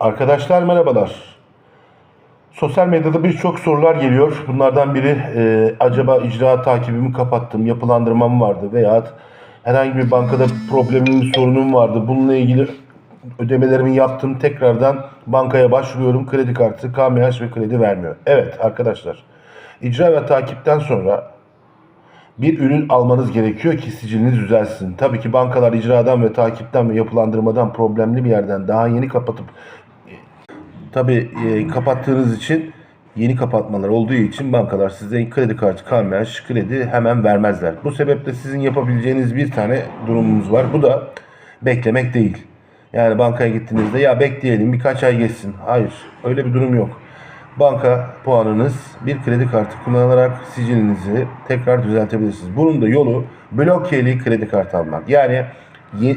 Arkadaşlar merhabalar. Sosyal medyada birçok sorular geliyor. Bunlardan biri e, acaba icra takibimi kapattım, yapılandırmam vardı veya herhangi bir bankada problemim, sorunum vardı. Bununla ilgili ödemelerimi yaptım. Tekrardan bankaya başvuruyorum. Kredi kartı, KMH ve kredi vermiyor. Evet arkadaşlar. icra ve takipten sonra bir ürün almanız gerekiyor ki siciliniz düzelsin. Tabii ki bankalar icradan ve takipten ve yapılandırmadan problemli bir yerden daha yeni kapatıp Tabii e, kapattığınız için yeni kapatmalar olduğu için bankalar size kredi kartı KMH kredi hemen vermezler. Bu sebeple sizin yapabileceğiniz bir tane durumumuz var. Bu da beklemek değil. Yani bankaya gittiğinizde ya bekleyelim birkaç ay geçsin. Hayır öyle bir durum yok. Banka puanınız bir kredi kartı kullanarak sicilinizi tekrar düzeltebilirsiniz. Bunun da yolu blokeli kredi kartı almak. Yani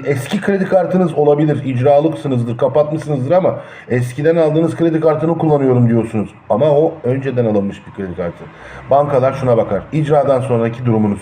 Eski kredi kartınız olabilir, icralıksınızdır, kapatmışsınızdır ama eskiden aldığınız kredi kartını kullanıyorum diyorsunuz. Ama o önceden alınmış bir kredi kartı. Bankalar şuna bakar. İcradan sonraki durumunuz.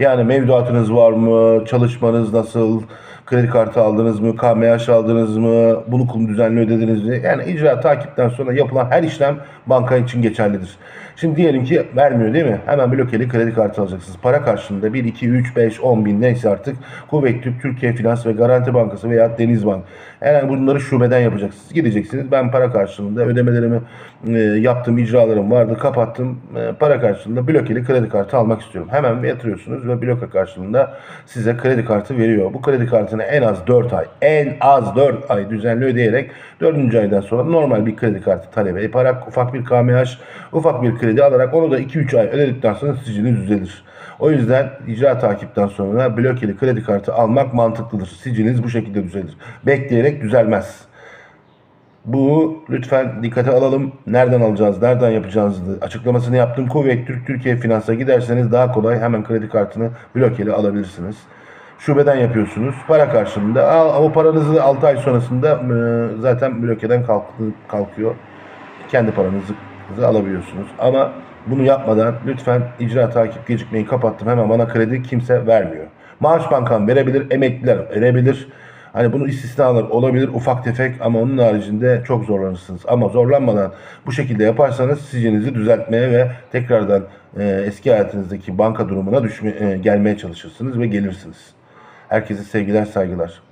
Yani mevduatınız var mı? Çalışmanız nasıl? Kredi kartı aldınız mı? KMH aldınız mı? Bunu kum- düzenli ödediniz mi? Yani icra takipten sonra yapılan her işlem banka için geçerlidir. Şimdi diyelim ki vermiyor değil mi? Hemen blokeli kredi kartı alacaksınız. Para karşılığında 1, 2, 3, 5, 10 bin neyse artık Kuvvet Türk, Türkiye Finans ve Garanti Bankası veya Denizbank. Herhangi bunları şubeden yapacaksınız. Gideceksiniz. Ben para karşılığında ödemelerimi e, yaptım, icralarım vardı, kapattım. E, para karşılığında blokeli kredi kartı almak istiyorum. Hemen yatırıyorsunuz ve bloka karşılığında size kredi kartı veriyor. Bu kredi kartını en az 4 ay, en az 4 ay düzenli ödeyerek 4. aydan sonra normal bir kredi kartı talep yaparak ufak bir KMH, ufak bir kredi alarak onu da 2-3 ay ödedikten sonra siciliniz düzelir. O yüzden icra takipten sonra blokeli kredi kartı almak mantıklıdır. Siciliniz bu şekilde düzelir. Bekleyerek düzelmez. Bu lütfen dikkate alalım. Nereden alacağız, nereden yapacağız açıklamasını yaptım. Kuvvet Türk Türkiye Finans'a giderseniz daha kolay hemen kredi kartını blokeli alabilirsiniz. Şubeden yapıyorsunuz. Para karşılığında al, o paranızı 6 ay sonrasında e, zaten blokeden kalktı, kalkıyor. Kendi paranızı alabiliyorsunuz. Ama bunu yapmadan lütfen icra takip gecikmeyi kapattım. Hemen bana kredi kimse vermiyor. Maaş bankam verebilir, emekliler verebilir. Hani bunun istisnalar olabilir ufak tefek ama onun haricinde çok zorlanırsınız. Ama zorlanmadan bu şekilde yaparsanız sicilinizi düzeltmeye ve tekrardan e, eski hayatınızdaki banka durumuna düşme, e, gelmeye çalışırsınız ve gelirsiniz. Herkese sevgiler saygılar.